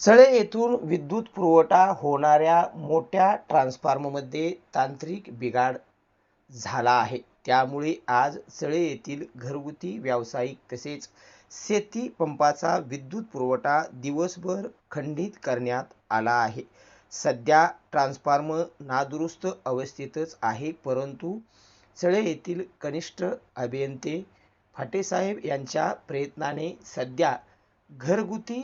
चळे येथून विद्युत पुरवठा होणाऱ्या मोठ्या ट्रान्सफॉर्ममध्ये तांत्रिक बिघाड झाला आहे. त्यामुळे आज चळे येथील घरगुती व्यावसायिक तसेच शेती पंपाचा विद्युत पुरवठा दिवसभर खंडित करण्यात आला आहे. सध्या ट्रान्सफॉर्मर नादुरुस्त अवस्थेतच आहे परंतु चळे येथील कनिष्ठ अभियंते फाटेसाहेब यांच्या प्रयत्नाने सध्या घरगुती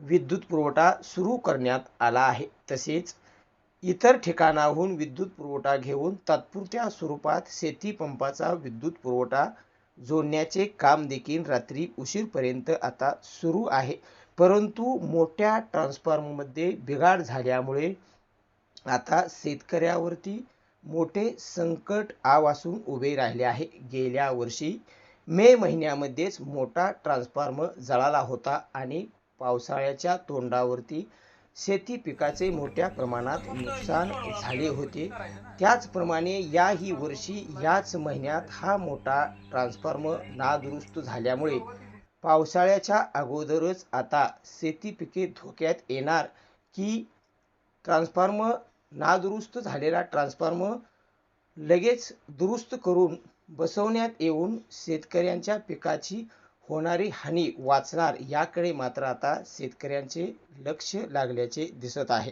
विद्युत पुरवठा सुरू करण्यात आला आहे. तसेच इतर ठिकाणाहून विद्युत पुरवठा घेऊन तात्पुरत्या स्वरूपात शेतीपंपाचा विद्युत पुरवठा जोडण्याचे काम देखील रात्री उशीरपर्यंत आता सुरू आहे. परंतु मोठ्या ट्रान्सफॉर्मरमध्ये बिघाड झाल्यामुळे आता शेतकऱ्यावरती मोठे संकट आवासून उभे राहिले आहे. गेल्या वर्षी मे महिन्यामध्येच मोठा ट्रान्सफॉर्मर जळाला होता आणि पावसाळ्याच्या तोंडावरती शेती पिकाचे मोठ्या प्रमाणात नुकसान झाले होते. त्याचप्रमाणे याही वर्षी याच महिन्यात हा मोठा ट्रान्सफॉर्मर नादुरुस्त झाल्यामुळे पावसाळ्याच्या अगोदरच आता शेती पिके धोक्यात येणार की ट्रान्सफॉर्मर नादुरुस्त झालेला ट्रान्सफॉर्मर लगेच दुरुस्त करून बसवण्यात येऊन शेतकऱ्यांच्या पिकाची होणारी हानी वाचणार याकडे मात्र आता शेतकऱ्यांचे लक्ष लागल्याचे दिसत आहे.